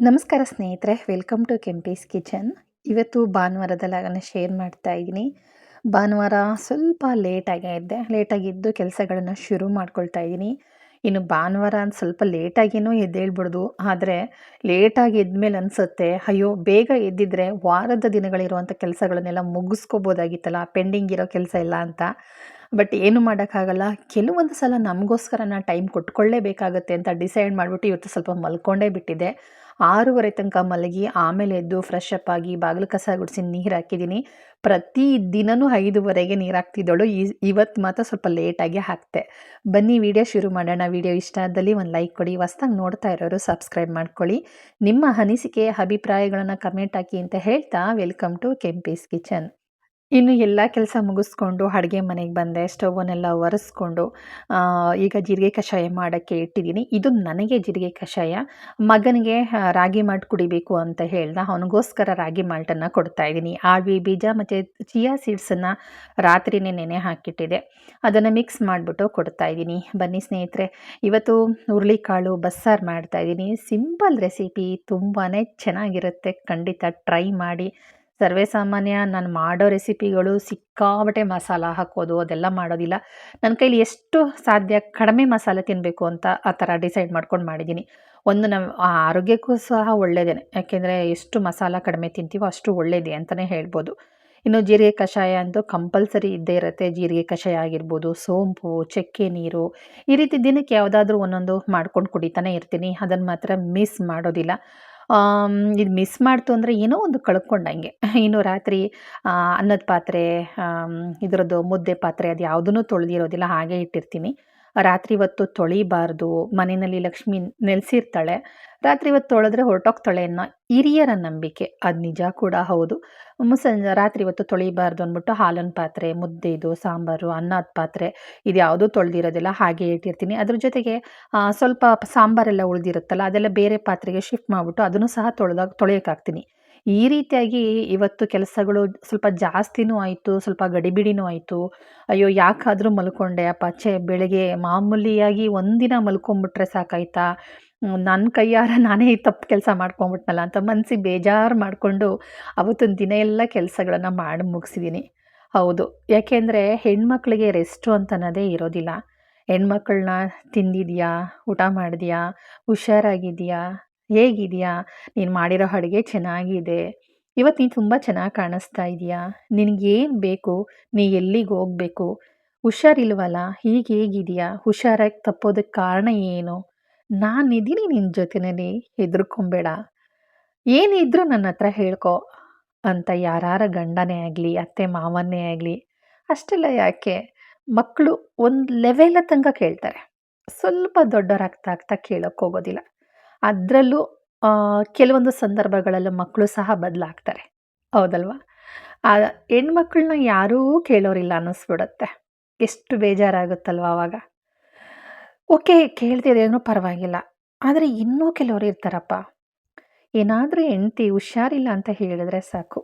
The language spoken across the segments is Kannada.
ನಮಸ್ಕಾರ ಸ್ನೇಹಿತರೆ ವೆಲ್ಕಮ್ ಟು ಕೆಂಪೀಸ್ ಕಿಚನ್ ಇವತ್ತು ಭಾನುವಾರದಲ್ಲಾಗನ ಶೇರ್ ಮಾಡ್ತಾ ಇದ್ದೀನಿ. ಭಾನುವಾರ ಸ್ವಲ್ಪ ಲೇಟಾಗೇ ಇದ್ದೆ. ಲೇಟಾಗಿದ್ದು ಕೆಲಸಗಳನ್ನು ಶುರು ಮಾಡ್ಕೊಳ್ತಾ ಇದ್ದೀನಿ. ಇನ್ನು ಭಾನುವಾರ ಅಂತ ಸ್ವಲ್ಪ ಲೇಟಾಗಿಯೂ ಎದ್ದೇಳ್ಬಿಡ್ದು. ಆದರೆ ಲೇಟಾಗಿ ಎದ್ಮೇಲೆ ಅನಿಸುತ್ತೆ, ಅಯ್ಯೋ, ಬೇಗ ಎದ್ದಿದ್ರೆ ವಾರದ ದಿನಗಳಿರುವಂಥ ಕೆಲಸಗಳನ್ನೆಲ್ಲ ಮುಗಿಸ್ಕೋಬೋದಾಗಿತ್ತಲ್ಲ ಪೆಂಡಿಂಗ್ ಇರೋ ಕೆಲಸ ಇಲ್ಲ ಅಂತ. ಬಟ್ ಏನು ಮಾಡೋಕ್ಕಾಗಲ್ಲ. ಕೆಲವೊಂದು ಸಲ ನಮಗೋಸ್ಕರ ನಾನು ಟೈಮ್ ಕೊಟ್ಕೊಳ್ಳೇಬೇಕಾಗತ್ತೆ ಅಂತ ಡಿಸೈಡ್ ಮಾಡಿಬಿಟ್ಟು ಇವತ್ತು ಸ್ವಲ್ಪ ಮಲ್ಕೊಂಡೇ ಬಿಟ್ಟಿದ್ದೆ. ಆರೂವರೆ ತನಕ ಮಲಗಿ ಆಮೇಲೆ ಎದ್ದು ಫ್ರೆಶ್ ಅಪ್ ಆಗಿ ಬಾಗಿಲು ಕಸ ಗುಡಿಸಿ ನೀರು ಹಾಕಿದ್ದೀನಿ ಪ್ರತಿ ದಿನವೂ ಐದುವರೆಗೆ ನೀರು ಹಾಕ್ತಿದ್ದಳು. ಈ, ಇವತ್ತು ಮಾತ್ರ ಸ್ವಲ್ಪ ಲೇಟಾಗಿ ಹಾಕ್ತೆ. ಬನ್ನಿ ವಿಡಿಯೋ ಶುರು ಮಾಡೋಣ. ವಿಡಿಯೋ ಇಷ್ಟ ಆದಲ್ಲಿ ಒಂದು ಲೈಕ್ ಕೊಡಿ. ಹೊಸ್ದಾಗಿ ನೋಡ್ತಾ ಇರೋರು ಸಬ್ಸ್ಕ್ರೈಬ್ ಮಾಡ್ಕೊಳ್ಳಿ. ನಿಮ್ಮ ಅನಿಸಿಕೆ, ಅಭಿಪ್ರಾಯಗಳನ್ನು ಕಮೆಂಟ್ ಹಾಕಿ ಅಂತ ಹೇಳ್ತಾ ವೆಲ್ಕಮ್ ಟು ಕೆಂಪೀಸ್ ಕಿಚನ್ ಇನ್ನು ಎಲ್ಲ ಕೆಲಸ ಮುಗಿಸ್ಕೊಂಡು ಅಡುಗೆ ಮನೆಗೆ ಬಂದೆ ಸ್ಟೌವನ್ನೆಲ್ಲ ಒರೆಸ್ಕೊಂಡು ಈಗ ಜೀರಿಗೆ ಕಷಾಯ ಮಾಡೋಕ್ಕೆ ಇಟ್ಟಿದ್ದೀನಿ. ಇದು ನನಗೆ ಜೀರಿಗೆ ಕಷಾಯ. ಮಗನಿಗೆ ರಾಗಿ ಮಾಲ್ಟ್ ಕುಡಿಬೇಕು ಅಂತ ಹೇಳ್ದ. ಅವನಿಗೋಸ್ಕರ ರಾಗಿ ಮಾಲ್ಟನ್ನು ಕೊಡ್ತಾ ಇದ್ದೀನಿ. ಆವಿ ಬೀಜ ಮತ್ತು ಚಿಯಾ ಸೀಡ್ಸನ್ನು ರಾತ್ರಿನೇ ನೆನೆ ಹಾಕಿಟ್ಟಿದೆ. ಅದನ್ನು ಮಿಕ್ಸ್ ಮಾಡಿಬಿಟ್ಟು ಕೊಡ್ತಾ ಇದ್ದೀನಿ. ಬನ್ನಿ ಸ್ನೇಹಿತರೆ, ಇವತ್ತು ಹುರುಳಿಕಾಳು ಬಸ್ಸಾರು ಮಾಡ್ತಾ ಇದ್ದೀನಿ. ಸಿಂಪಲ್ ರೆಸಿಪಿ ತುಂಬಾ ಚೆನ್ನಾಗಿರುತ್ತೆ. ಖಂಡಿತ ಟ್ರೈ ಮಾಡಿ. ಸರ್ವೇ ಸಾಮಾನ್ಯ ನಾನು ಮಾಡೋ ರೆಸಿಪಿಗಳು ಸಿಕ್ಕಾಬಟ್ಟೆ ಮಸಾಲ ಹಾಕೋದು, ಅದೆಲ್ಲ ಮಾಡೋದಿಲ್ಲ. ನನ್ನ ಕೈಲಿ ಎಷ್ಟು ಸಾಧ್ಯ ಕಡಿಮೆ ಮಸಾಲೆ ತಿನ್ನಬೇಕು ಅಂತ ಆ ಥರ ಡಿಸೈಡ್ ಮಾಡ್ಕೊಂಡು ಮಾಡಿದ್ದೀನಿ. ಒಂದು ನಮ್ಮ ಆರೋಗ್ಯಕ್ಕೂ ಸಹ ಒಳ್ಳೆಯದೇನೆ ಯಾಕೆಂದರೆ ಎಷ್ಟು ಮಸಾಲ ಕಡಿಮೆ ತಿಂತೀವೋ ಅಷ್ಟು ಒಳ್ಳೆಯದೇ ಅಂತಲೇ ಹೇಳ್ಬೋದು. ಇನ್ನು ಜೀರಿಗೆ ಕಷಾಯ ಅಂತೂ ಕಂಪಲ್ಸರಿ ಇದ್ದೇ ಇರುತ್ತೆ. ಜೀರಿಗೆ ಕಷಾಯ ಆಗಿರ್ಬೋದು, ಸೋಂಪು, ಚಕ್ಕೆ ನೀರು, ಈ ರೀತಿ ದಿನಕ್ಕೆ ಯಾವುದಾದ್ರೂ ಒಂದೊಂದು ಮಾಡ್ಕೊಂಡು ಕುಡಿತಾನೆ ಇರ್ತೀನಿ. ಅದನ್ನು ಮಾತ್ರ ಮಿಸ್ ಮಾಡೋದಿಲ್ಲ. ಇದು ಮಿಸ್ ಮಾಡ್ತು ಅಂದರೆ ಏನೋ ಒಂದು ಕಳ್ಕೊಂಡಂಗೆ. ಇನ್ನು ರಾತ್ರಿ ಅನ್ನದ ಪಾತ್ರೆ ಇದರದ್ದು ಮುದ್ದೆ ಪಾತ್ರೆ ಅದು ಯಾವುದೂ ತೊಳೆದಿರೋದಿಲ್ಲ, ಹಾಗೆ ಇಟ್ಟಿರ್ತೀನಿ. ರಾತ್ರಿ ಹೊತ್ತು ತೊಳಿಬಾರ್ದು, ಮನೆಯಲ್ಲಿ ಲಕ್ಷ್ಮಿ ನೆಲೆಸಿರ್ತಾಳೆ, ರಾತ್ರಿ ಹೊತ್ತು ತೊಳೆದ್ರೆ ಹೊರಟೋಗ್ತಾಳೆ ಅನ್ನೋ ಹಿರಿಯರ ನಂಬಿಕೆ. ಅದು ನಿಜ ಕೂಡ ಹೌದು. ಮುಸಂಜೆ ರಾತ್ರಿ ಹೊತ್ತು ತೊಳಿಬಾರ್ದು ಅಂದ್ಬಿಟ್ಟು ಹಾಲಿನ ಪಾತ್ರೆ ಮುದ್ದೆದು ಸಾಂಬಾರು, ಅನ್ನದ ಪಾತ್ರೆ, ಇದು ಯಾವುದೂ ತೊಳೆದಿರೋದಿಲ್ಲ, ಹಾಗೆ ಇಟ್ಟಿರ್ತೀನಿ. ಅದ್ರ ಜೊತೆಗೆ ಸ್ವಲ್ಪ ಸಾಂಬಾರೆಲ್ಲ ಉಳಿದಿರುತ್ತಲ್ಲ, ಅದೆಲ್ಲ ಬೇರೆ ಪಾತ್ರೆಗೆ ಶಿಫ್ಟ್ ಮಾಡಿಬಿಟ್ಟು ಅದನ್ನು ಸಹ ತೊಳೆದಾಗ, ತೊಳೆಯೋಕ್ಕಾಗ್ತೀನಿ. ಈ ರೀತಿಯಾಗಿ ಇವತ್ತು ಕೆಲಸಗಳು ಸ್ವಲ್ಪ ಜಾಸ್ತಿನೂ ಆಯಿತು, ಸ್ವಲ್ಪ ಗಡಿಬಿಡಿನೂ ಆಯಿತು. ಅಯ್ಯೋ, ಯಾಕಾದರೂ ಮಲ್ಕೊಂಡೆ, ಅಪ್ಪ, ಛೇ, ಬೆಳಗ್ಗೆ ಮಾಮೂಲಿಯಾಗಿ ಒಂದಿನ ಮಲ್ಕೊಂಬಿಟ್ರೆ ಸಾಕಾಯ್ತಾ? ನನ್ನ ಕೈಯಾರ ನಾನೇ ತಪ್ಪು ಕೆಲಸ ಮಾಡ್ಕೊಂಬಿಟ್ನಲ್ಲ ಅಂತ ಮನಸ್ಸಿಗೆ ಬೇಜಾರು ಮಾಡಿಕೊಂಡು ಅವತ್ತಿನ ದಿನ ಎಲ್ಲ ಕೆಲಸಗಳನ್ನು ಮಾಡಿ ಮುಗಿಸಿದ್ದೀನಿ ಹೌದು. ಯಾಕೆಂದರೆ ಹೆಣ್ಮಕ್ಳಿಗೆ ರೆಸ್ಟು ಅಂತ ಅನ್ನೋದೇ ಇರೋದಿಲ್ಲ. ಹೆಣ್ಮಕ್ಳನ್ನ ತಿಂದಿದೆಯಾ? ಊಟ ಮಾಡಿದ್ಯಾ? ಹುಷಾರಾಗಿದೆಯಾ? ಹೇಗಿದೆಯಾ? ನೀನು ಮಾಡಿರೋ ಅಡುಗೆ ಚೆನ್ನಾಗಿದೆ. ಇವತ್ತು ನೀನು ತುಂಬ ಚೆನ್ನಾಗಿ ಕಾಣಿಸ್ತಾ ಇದೆಯಾ? ನಿನಗೇನು ಬೇಕು? ನೀ ಎಲ್ಲಿಗೆ ಹೋಗಬೇಕು? ಹುಷಾರಿಲ್ವಲ್ಲ? ಹೀಗೆ ಹೇಗಿದೆಯಾ? ಹುಷಾರಾಗಿ ತಪ್ಪೋದಕ್ಕೆ ಕಾರಣ ಏನು? ನಾನಿದ್ದೀನಿ ನಿನ್ನ ಜೊತೆಯಲ್ಲಿ ಹೆದರ್ಕೊಂಬೇಡ. ಏನಿದ್ರೂ ನನ್ನ ಹತ್ರ ಹೇಳ್ಕೊ ಅಂತ ಯಾರಾರ ಗಂಡನೇ ಆಗಲಿ, ಅತ್ತೆ ಮಾವನ್ನೇ ಆಗಲಿ, ಅಷ್ಟೆಲ್ಲ ಯಾಕೆ? ಮಕ್ಕಳು ಒಂದು ಲೆವೆಲ ತನಕ ಕೇಳ್ತಾರೆ. ಸ್ವಲ್ಪ ದೊಡ್ಡವರಾಗ್ತಾ ಆಗ್ತಾ ಕೇಳೋಕ್ಕೆ ಹೋಗೋದಿಲ್ಲ. ಅದರಲ್ಲೂ ಕೆಲವೊಂದು ಸಂದರ್ಭಗಳಲ್ಲೂ ಮಕ್ಕಳು ಸಹ ಬದಲಾಗ್ತಾರೆ. ಹೌದಲ್ವಾ? ಆ, ಹೆಣ್ಮಕ್ಳನ್ನ ಯಾರೂ ಕೇಳೋರಿಲ್ಲ ಅನ್ನಿಸ್ಬಿಡುತ್ತೆ. ಎಷ್ಟು ಬೇಜಾರಾಗುತ್ತಲ್ವ ಆವಾಗ ಓಕೆ ಕೇಳ್ತಿದೇನೋ ಪರವಾಗಿಲ್ಲ. ಆದರೆ ಇನ್ನೂ ಕೆಲವರು ಇರ್ತಾರಪ್ಪ. ಏನಾದರೂ ಹೆಂಡ್ತಿ ಹುಷಾರಿಲ್ಲ ಅಂತ ಹೇಳಿದ್ರೆ ಸಾಕು.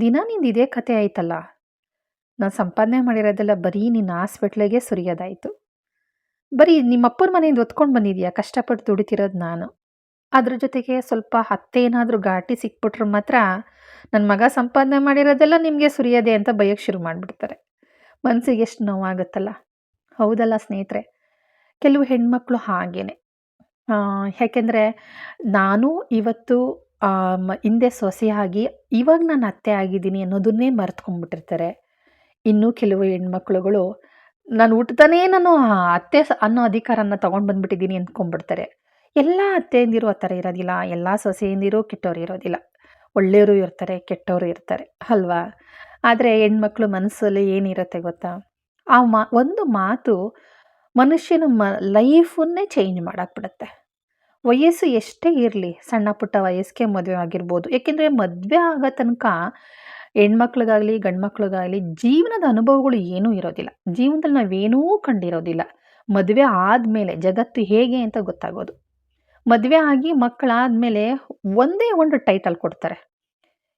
ದಿನ ನಿಂದು ಇದೇ ಕತೆ ಆಯ್ತಲ್ಲ? ನಾನು ಸಂಪಾದನೆ ಮಾಡಿರೋದೆಲ್ಲ ಬರೀ ನಿನ್ನ ಹಾಸ್ಪಿಟ್ಲಿಗೆ ಸುರಿಯೋದಾಯಿತು. ಬರೀ ನಿಮ್ಮಪ್ಪನ ಮನೆಯಿಂದ ಹೊತ್ಕೊಂಡು ಬಂದಿದೆಯಾ? ಕಷ್ಟಪಟ್ಟು ದುಡಿತಿರೋದು ನಾನು. ಅದ್ರ ಜೊತೆಗೆ ಸ್ವಲ್ಪ ಹತ್ತೇನಾದರೂ ಘಾಟಿ ಸಿಕ್ಬಿಟ್ರೆ ಮಾತ್ರ ನನ್ನ ಮಗ ಸಂಪಾದನೆ ಮಾಡಿರೋದೆಲ್ಲ ನಿಮಗೆ ಸುರಿಯೋದೆ ಅಂತ ಬೈಯೋಕ್ಕೆ ಶುರು ಮಾಡಿಬಿಡ್ತಾರೆ. ಮನಸ್ಸಿಗೆ ಎಷ್ಟು ನೋವಾಗುತ್ತಲ್ಲ. ಹೌದಲ್ಲ ಸ್ನೇಹಿತರೆ? ಕೆಲವು ಹೆಣ್ಮಕ್ಳು ಹಾಗೇನೆ. ಯಾಕೆಂದರೆ ನಾನು ಇವತ್ತು ಹಿಂದೆ ಸೊಸೆಯಾಗಿ ಇವಾಗ ನಾನು ಅತ್ತೆ ಆಗಿದ್ದೀನಿ ಅನ್ನೋದನ್ನೇ ಮರೆತ್ಕೊಂಡ್ಬಿಟ್ಟಿರ್ತಾರೆ. ಇನ್ನೂ ಕೆಲವು ಹೆಣ್ಮಕ್ಳುಗಳು ನಾನು ಹುಟ್ತಾನೇ ನಾನು ಅತ್ತೆ ಸ, ಅನ್ನೋ ಅಧಿಕಾರನ ತಗೊಂಡು ಬಂದ್ಬಿಟ್ಟಿದ್ದೀನಿ ಅಂದ್ಕೊಂಡ್ಬಿಡ್ತಾರೆ ಎಲ್ಲ ಅತ್ತೆಯಿಂದಿರು ಆ ಥರ ಇರೋದಿಲ್ಲ, ಎಲ್ಲ ಸೊಸೆಯಂದಿರು ಕೆಟ್ಟವರು ಇರೋದಿಲ್ಲ. ಒಳ್ಳೆಯವರು ಇರ್ತಾರೆ, ಕೆಟ್ಟವರು ಇರ್ತಾರೆ, ಅಲ್ವಾ? ಆದರೆ ಹೆಣ್ಮಕ್ಳು ಮನಸ್ಸಲ್ಲಿ ಏನಿರುತ್ತೆ ಗೊತ್ತಾ? ಆ ಮಾ, ಒಂದು ಮಾತು ಮನುಷ್ಯನ ಮ, ಲೈಫನ್ನೇ ಚೇಂಜ್ ಮಾಡಾಕ್ಬಿಡುತ್ತೆ. ವಯಸ್ಸು ಎಷ್ಟೇ ಇರಲಿ, ಸಣ್ಣ ಪುಟ್ಟ ವಯಸ್ಸಿಗೆ ಮದುವೆ ಆಗಿರ್ಬೋದು ಏಕೆಂದರೆ ಮದುವೆ ಆಗೋ ತನಕ ಹೆಣ್ಮಕ್ಳಿಗಾಗಲಿ ಗಂಡು ಮಕ್ಳಿಗಾಗಲಿ ಜೀವನದ ಅನುಭವಗಳು ಏನೂ ಇರೋದಿಲ್ಲ. ಜೀವನದಲ್ಲಿ ನಾವೇನೂ ಕಂಡಿರೋದಿಲ್ಲ. ಮದುವೆ ಆದಮೇಲೆ ಜಗತ್ತು ಹೇಗೆ ಅಂತ ಗೊತ್ತಾಗೋದು. ಮದುವೆ ಆಗಿ ಮಕ್ಕಳಾದಮೇಲೆ ಒಂದೇ ಒಂದು ಟೈಟಲ್ ಕೊಡ್ತಾರೆ.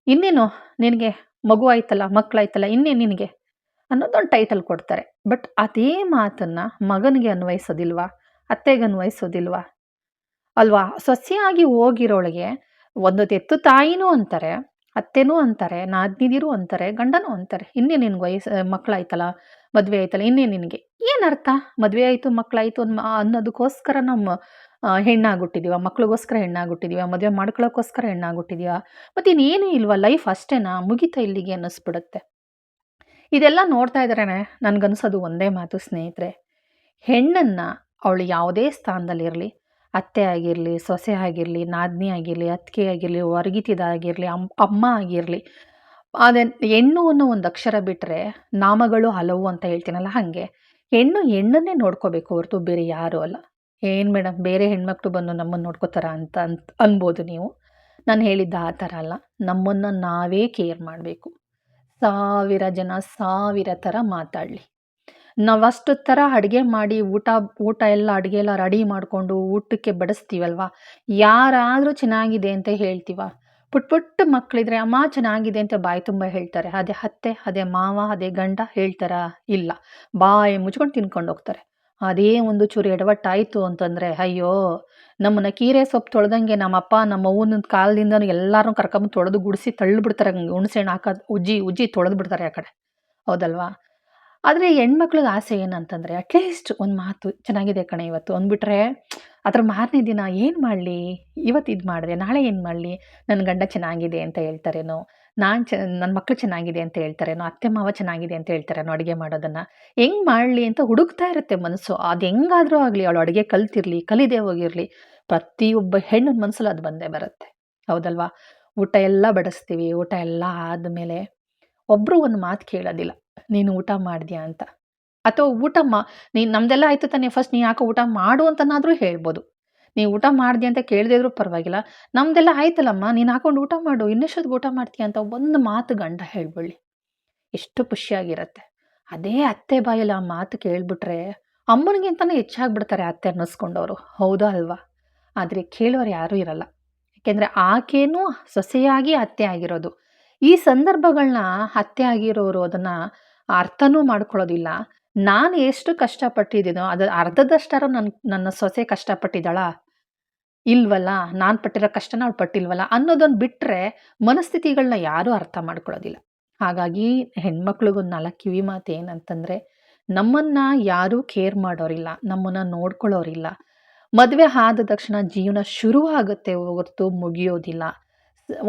ಇನ್ನೇನು? ನಿನಗೆ ಮಗು ಆಯ್ತಲ್ಲ, ಮಕ್ಕಳಾಯ್ತಲ್ಲ, ಇನ್ನೇನು ನಿನಗೆ? ಅನ್ನೋದೊಂದು ಟೈಟಲ್ ಕೊಡ್ತಾರೆ. ಬಟ್ ಅದೇ ಮಾತನ್ನು ಮಗನಿಗೆ ಅನ್ವಯಿಸೋದಿಲ್ವಾ? ಅತ್ತೆಗೆ ಅನ್ವಯಿಸೋದಿಲ್ವಾ? ಅಲ್ವಾ? ಸೊಸೆಯಾಗಿ ಹೋಗಿರೋಳಿಗೆ ಒಂದು ತೆತ್ತು ತಾಯಿನೂ ಅಂತಾರೆ. ಅತ್ತೆನೂ ಅಂತಾರೆ, ನಾದ್ನಿದಿರು ಅಂತಾರೆ, ಗಂಡನೂ ಅಂತಾರೆ, ಇನ್ನೇ ನಿನ್ಗೆ ವಯಸ್ಸು ಮಕ್ಕಳಾಯ್ತಲ್ಲ ಮದುವೆ ಆಯ್ತಲ್ಲ ಇನ್ನೇನು ನಿನಗೆ. ಏನು ಅರ್ಥ ಮದುವೆ ಆಯಿತು ಮಕ್ಕಳಾಯಿತು ಅನ್, ಅನ್ನೋದಕ್ಕೋಸ್ಕರ ನಮ್ಮ ಹೆಣ್ಣಾಗುಟ್ಟಿದೀವ ಮಕ್ಳಿಗೋಸ್ಕರ ಹೆಣ್ಣಾಗ್ಬಿಟ್ಟಿದೀವ, ಮದುವೆ ಮಾಡ್ಕೊಳ್ಳೋಕ್ಕೋಸ್ಕರ ಹೆಣ್ಣಾಗುಟ್ಟಿದೀವ ಮತ್ತು ಇನ್ನೇನು ಇಲ್ವಾ, ಲೈಫ್ ಅಷ್ಟೇನಾ, ಮುಗಿತಾ ಇಲ್ಲಿಗೆ ಅನ್ನಿಸ್ಬಿಡುತ್ತೆ. ಇದೆಲ್ಲ ನೋಡ್ತಾ ಇದ್ದಾರೆ ನನಗನ್ಸೋದು ಒಂದೇ ಮಾತು ಸ್ನೇಹಿತರೆ, ಹೆಣ್ಣನ್ನು ಅವಳು ಯಾವುದೇ ಸ್ಥಾನದಲ್ಲಿರಲಿ ಅತ್ತೆ ಆಗಿರಲಿ, ಸೊಸೆ ಆಗಿರಲಿ, ನಾದಿನಿ ಆಗಿರಲಿ, ಅತ್ತಿಗೆ ಆಗಿರಲಿ ಹೊರಗಿತಿದಾಗಿರಲಿ ಅಮ್ಮ ಅಮ್ಮ ಆಗಿರಲಿ, ಅದೇ ಹೆಣ್ಣು ಅನ್ನೋ ಒಂದು ಅಕ್ಷರ ಬಿಟ್ಟರೆ ನಾಮಗಳು ಹಲವು ಅಂತ ಹೇಳ್ತೀನಲ್ಲ ಹಾಗೆ. ಹೆಣ್ಣು ಹೆಣ್ಣನ್ನೇ ನೋಡ್ಕೋಬೇಕು ಹೊರತು ಬೇರೆ ಯಾರೂ ಅಲ್ಲ. ಏನು ಮೇಡಮ್ ಬೇರೆ ಹೆಣ್ಮಕ್ಳು ಬಂದು ನಮ್ಮನ್ನು ನೋಡ್ಕೋತಾರ ಅಂತ ಅಂತ, ಅನ್ಬೋದು ನೀವು. ನಾನು ಹೇಳಿದ್ದ ಆ ಥರ ಅಲ್ಲ. ನಮ್ಮನ್ನು ನಾವೇ ಕೇರ್ ಮಾಡಬೇಕು. ಸಾವಿರ ಜನ ಸಾವಿರ ಥರ ಮಾತಾಡಲಿ. ನಾವಷ್ಟು ಥರ ಅಡುಗೆ ಮಾಡಿ ಊಟ ಊಟ ಎಲ್ಲ ಅಡುಗೆ ಎಲ್ಲ ರೆಡಿ ಮಾಡಿಕೊಂಡು ಊಟಕ್ಕೆ ಬಡಿಸ್ತೀವಲ್ವ? ಯಾರಾದರೂ ಚೆನ್ನಾಗಿದೆ ಅಂತ ಹೇಳ್ತೀವ? ಪುಟ್ ಪುಟ್ಟ ಮಕ್ಕಳಿದ್ರೆ ಅಮ್ಮ ಚೆನ್ನಾಗಿದೆ ಅಂತ ಬಾಯಿ ತುಂಬ ಹೇಳ್ತಾರೆ. ಅದೇ ಅತ್ತೆ, ಅದೇ ಮಾವ, ಅದೇ ಗಂಡ ಹೇಳ್ತಾರಾ? ಇಲ್ಲ. ಬಾಯಿ ಮುಚ್ಕೊಂಡು ತಿನ್ಕೊಂಡು ಹೋಗ್ತಾರೆ. ಅದೇ ಒಂದು ಚೂರು ಎಡವಟ್ಟಾಯಿತು ಅಂತಂದರೆ, ಅಯ್ಯೋ, ನಮ್ಮನ್ನ ಕೀರೆ ಸೊಪ್ಪು ತೊಳೆದಂಗೆ ನಮ್ಮಪ್ಪ ನಮ್ಮ ಅವ್ವನ ಕಾಲದಿಂದನೂ ಎಲ್ಲರೂ ಕರ್ಕೊಂಬಂದು ತೊಳೆದು ಗುಡಿಸಿ ತಳ್ಳಿಬಿಡ್ತಾರೆ. ಹುಣಸೆ ಹಣ್ಣು ಹಾಕೋದು ಉಜ್ಜಿ ಉಜ್ಜಿ ತೊಳೆದು ಬಿಡ್ತಾರೆ ಆ ಕಡೆ. ಹೌದಲ್ವಾ? ಆದರೆ ಹೆಣ್ಮಕ್ಳಿಗೆ ಆಸೆ ಏನಂತಂದರೆ ಅಟ್ಲೀಸ್ಟ್ ಒಂದು ಮಾತು ಚೆನ್ನಾಗಿದೆ ಕಣೆ ಇವತ್ತು. ಅಂದ್ಬಿಟ್ರೆ, ಅದರ ಮಾರನೇ ದಿನ ಏನು ಮಾಡಲಿ? ಇವತ್ತು ಇದು ಮಾಡಿದೆ, ನಾಳೆ ಏನು ಮಾಡಲಿ? ನನ್ನ ಗಂಡ ಚೆನ್ನಾಗಿದೆ ಅಂತ ಹೇಳ್ತಾರೇನೋ, ನಾನು ಚ ನನ್ನ ಮಕ್ಕಳು ಚೆನ್ನಾಗಿದೆ ಅಂತ ಹೇಳ್ತಾರೇನೋ, ಅತ್ತೆ ಮಾವ ಚೆನ್ನಾಗಿದೆ ಅಂತ ಹೇಳ್ತಾರೇನೋ ಅಡುಗೆ ಮಾಡೋದನ್ನು. ಹೆಂಗೆ ಮಾಡಲಿ ಅಂತ ಹುಡುಕ್ತಾ ಇರುತ್ತೆ ಮನಸ್ಸು. ಅದು ಹೆಂಗಾದರೂ ಆಗಲಿ, ಅವಳು ಅಡುಗೆ ಕಲ್ತಿರಲಿ, ಕಲಿದೇ ಹೋಗಿರಲಿ, ಪ್ರತಿಯೊಬ್ಬ ಹೆಣ್ಣಿನ ಮನಸ್ಸಲ್ಲಿ ಅದು ಬಂದೇ ಬರುತ್ತೆ. ಹೌದಲ್ವಾ? ಊಟ ಎಲ್ಲ ಬಡಿಸ್ತೀವಿ, ಊಟ ಎಲ್ಲ ಆದಮೇಲೆ ಒಬ್ಬರು ಒಂದು ಮಾತು ಕೇಳೋದಿಲ್ಲ. ನೀನು ಊಟ ಮಾಡಿದ್ಯಾ ಅಂತ. ಅಥವಾ ಊಟ ಮಾ ನೀನು ನಮ್ಮದೆಲ್ಲ ಆಯಿತು ತಾನೇ ಫಸ್ಟ್ ನೀ ಯಾಕೋ ಊಟ ಮಾಡು ಅಂತನಾದರೂ ಹೇಳ್ಬೋದು. ನೀ ಊಟ ಮಾಡಿದೆ ಅಂತ ಕೇಳದೇ ಇದ್ರೂ ಪರವಾಗಿಲ್ಲ. ನಮ್ಮದೆಲ್ಲ ಆಯ್ತಲ್ಲಮ್ಮ, ನೀನು ಹಾಕೊಂಡು ಊಟ ಮಾಡು ಇನ್ನೆಷ್ಟೊತ್ತಿಗೆ ಊಟ ಮಾಡ್ತೀಯ ಅಂತ ಒಂದು ಮಾತು ಗಂಡ ಹೇಳ್ಬಿಡ್ಲಿ ಎಷ್ಟು ಖುಷಿಯಾಗಿರತ್ತೆ. ಅದೇ ಅತ್ತೆ ಬಾಯಲ್ಲಿ ಆ ಮಾತು ಕೇಳಿಬಿಟ್ರೆ ಅಮ್ಮನಿಗಿಂತಲೇ ಹೆಚ್ಚಾಗ್ಬಿಡ್ತಾರೆ ಅತ್ತೆ ಅನ್ನಿಸ್ಕೊಂಡವರು. ಹೌದಾ ಅಲ್ವಾ? ಆದರೆ ಕೇಳೋರು ಯಾರೂ ಇರಲ್ಲ. ಯಾಕೆಂದರೆ ಆಕೆಯೂ ಸೊಸೆಯಾಗಿ ಅತ್ತೆ ಆಗಿರೋದು. ಈ ಸಂದರ್ಭಗಳನ್ನ ಹತ್ಯೆ ಆಗಿರೋರು ಅದನ್ನು ಅರ್ಥನೂ ಮಾಡ್ಕೊಳ್ಳೋದಿಲ್ಲ. ನಾನು ಎಷ್ಟು ಕಷ್ಟಪಟ್ಟಿದ್ದೀನೋ ಅದು ಅರ್ಧದಷ್ಟಾರ ನನ್ನ ನನ್ನ ಸೊಸೆ ಕಷ್ಟಪಟ್ಟಿದ್ದಾಳಾ? ಇಲ್ವಲ್ಲ? ನಾನು ಪಟ್ಟಿರೋ ಕಷ್ಟನ ಅವ್ಳು ಪಟ್ಟಿಲ್ವಲ್ಲ? ಅನ್ನೋದನ್ನು ಬಿಟ್ಟರೆ ಮನಸ್ಥಿತಿಗಳನ್ನ ಯಾರೂ ಅರ್ಥ ಮಾಡ್ಕೊಳ್ಳೋದಿಲ್ಲ. ಹಾಗಾಗಿ ಹೆಣ್ಮಕ್ಳಿಗೊಂದು ನಾಲ್ಕು ಕಿವಿ ಮಾತು ಏನಂತಂದರೆ ನಮ್ಮನ್ನು ಯಾರೂ ಕೇರ್ ಮಾಡೋರಿಲ್ಲ, ನಮ್ಮನ್ನು ನೋಡ್ಕೊಳ್ಳೋರಿಲ್ಲ. ಮದುವೆ ಆದ ತಕ್ಷಣ ಜೀವನ ಶುರುವಾಗುತ್ತೆ ಹೊರತು ಮುಗಿಯೋದಿಲ್ಲ.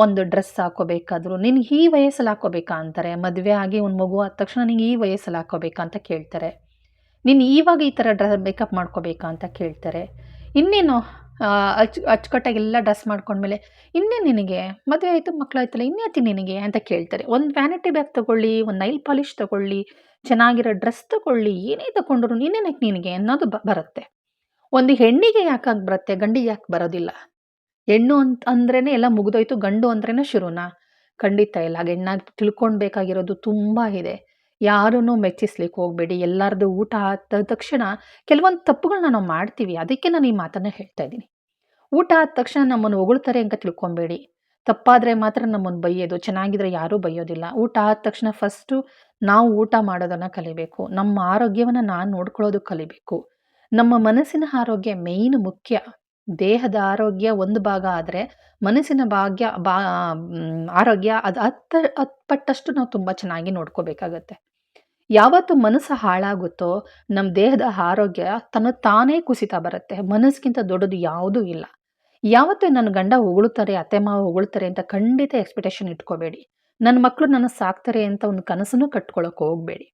ಒಂದು ಡ್ರೆಸ್ ಹಾಕೋಬೇಕಾದ್ರು, ನಿನಗೆ ಈ ವಯಸ್ಸಲ್ಲಿ ಹಾಕೋಬೇಕಾ ಅಂತಾರೆ. ಮದುವೆ ಆಗಿ ಒಂದು ಮಗು ಆದ ತಕ್ಷಣ ನಿನಗೆ ಈ ವಯಸ್ಸಲ್ಲಿ ಹಾಕೋಬೇಕಾ ಅಂತ ಕೇಳ್ತಾರೆ. ನೀನು ಇವಾಗ ಈ ಥರ ಡ್ರ ಮೇಕಪ್ ಮಾಡ್ಕೋಬೇಕಾ ಅಂತ ಕೇಳ್ತಾರೆ. ಇನ್ನೇನು ಅಚ್, ಅಚ್ಚುಕಟ್ಟಾಗೆಲ್ಲ ಡ್ರೆಸ್ ಮಾಡ್ಕೊಂಡ್ಮೇಲೆ ಇನ್ನೇ ನಿನಗೆ? ಮದುವೆ ಆಯಿತು ಮಕ್ಕಳಾಯ್ತಲ್ಲ ಇನ್ನೇತಿ ನಿನಗೆ ಅಂತ ಕೇಳ್ತಾರೆ. ಒಂದು ವ್ಯಾನಿಟಿ ಬ್ಯಾಗ್ ತೊಗೊಳ್ಳಿ, ಒಂದು ನೈಲ್ ಪಾಲಿಷ್ ತೊಗೊಳ್ಳಿ, ಚೆನ್ನಾಗಿರೋ ಡ್ರೆಸ್ ತೊಗೊಳ್ಳಿ, ಏನೇ ತೊಗೊಂಡ್ರು ಇನ್ನೇನಕ್ಕೆ ನಿನಗೆ ಅನ್ನೋದು ಬರುತ್ತೆ. ಒಂದು ಹೆಣ್ಣಿಗೆ ಯಾಕಾಗಿ ಬರುತ್ತೆ, ಗಂಡಿಗೆ ಯಾಕೆ ಬರೋದಿಲ್ಲ? ಹೆಣ್ಣು ಅಂತ ಅಂದ್ರೇ ಎಲ್ಲ ಮುಗಿದೋಯ್ತು, ಗಂಡು ಅಂದ್ರೇ ಶುರುನಾ? ಖಂಡಿತ ಇಲ್ಲ, ಹಾಗೆ ಹೆಣ್ಣಾಗಿ ತಿಳ್ಕೊಳ್ಬೇಕಾಗಿರೋದು ತುಂಬ ಇದೆ. ಯಾರನ್ನೂ ಮೆಚ್ಚಿಸ್ಲಿಕ್ಕೆ ಹೋಗಬೇಡಿ, ಎಲ್ಲರದು ಊಟ ಆದ ತಕ್ಷಣ ಕೆಲವೊಂದು ತಪ್ಪುಗಳನ್ನ ನಾವು ಮಾಡ್ತೀವಿ, ಅದಕ್ಕೆ ನಾನು ಈ ಮಾತನ್ನು ಹೇಳ್ತಾ ಇದ್ದೀನಿ. ಊಟ ಆದ ತಕ್ಷಣ ನಮ್ಮನ್ನು ಹೊಗಳ್ತಾರೆ ಅಂತ ತಿಳ್ಕೊಬೇಡಿ ತಪ್ಪಾದರೆ ಮಾತ್ರ ನಮ್ಮನ್ನು ಬೈಯೋದು, ಚೆನ್ನಾಗಿದ್ರೆ ಯಾರೂ ಬೈಯೋದಿಲ್ಲ. ಊಟ ಆದ ತಕ್ಷಣ ಫಸ್ಟು ನಾವು ಊಟ ಮಾಡೋದನ್ನು ಕಲಿಬೇಕು, ನಮ್ಮ ಆರೋಗ್ಯವನ್ನು ನಾನು ನೋಡ್ಕೊಳ್ಳೋದು ಕಲಿಬೇಕು. ನಮ್ಮ ಮನಸ್ಸಿನ ಆರೋಗ್ಯ ಮೇಯ್ನ್ ಮುಖ್ಯ. ದೇಹದ ಆರೋಗ್ಯ ಒಂದು ಭಾಗ ಆದರೆ ಮನಸ್ಸಿನ ಭಾಗ್ಯ, ಬಾ ಆರೋಗ್ಯ ಅದು ಹತ್ತು ಹತ್ತು ಪಟ್ಟಷ್ಟು ನಾವು ತುಂಬ ಚೆನ್ನಾಗಿ ನೋಡ್ಕೋಬೇಕಾಗತ್ತೆ. ಯಾವತ್ತು ಮನಸ್ಸು ಹಾಳಾಗುತ್ತೋ ನಮ್ಮ ದೇಹದ ಆರೋಗ್ಯ ತನ್ನ ತಾನೇ ಕುಸಿತ ಬರುತ್ತೆ. ಮನಸ್ಸಿಗಿಂತ ದೊಡ್ಡದು ಯಾವುದೂ ಇಲ್ಲ. ಯಾವತ್ತು ನನ್ನ ಗಂಡ ಹೊಗಳುತ್ತಾರೆ ಅತ್ತೆ, ಮಾವ ಹೊಗಳ್ತಾರೆ ಅಂತ ಖಂಡಿತ ಎಕ್ಸ್ಪೆಕ್ಟೇಷನ್ ಇಟ್ಕೋಬೇಡಿ. ನನ್ನ ಮಕ್ಕಳು ನನ್ನ ಸಾಕ್ತಾರೆ ಅಂತ ಒಂದು ಕನಸನ್ನು ಕಟ್ಕೊಳ್ಳೋಕೆ ಹೋಗಬೇಡಿ.